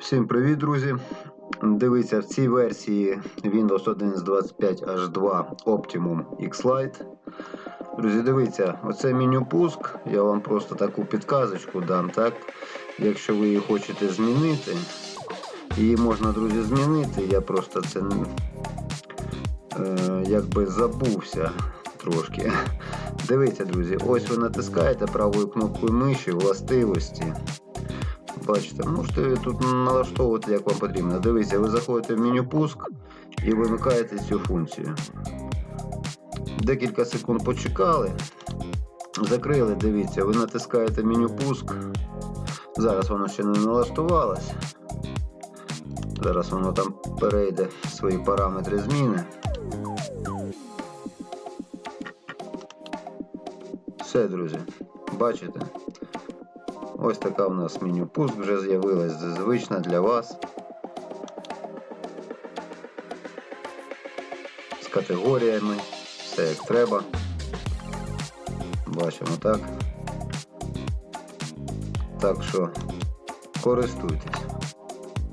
Всім привіт, друзі! Дивіться, в цій версії Windows 11 25 H2 Optimum X-Lite. Друзі, дивіться, оце меню пуск. Я вам просто таку підказочку дам. так? Якщо ви її хочете змінити, її можна, друзі, змінити. Я просто це е, якби забувся трошки. Дивіться, друзі, ось ви натискаєте правою кнопкою миші властивості. Бачите, можете тут налаштовувати як вам потрібно. Дивіться, ви заходите в меню пуск і вимикаєте цю функцію. Декілька секунд почекали. Закрили, дивіться, ви натискаєте меню пуск. Зараз воно ще не налаштувалось. Зараз воно там перейде свої параметри зміни. Все, друзі, бачите? Ось така у нас меню пуск вже з'явилась звична для вас. З категоріями, все як треба. Бачимо так. Так що користуйтесь.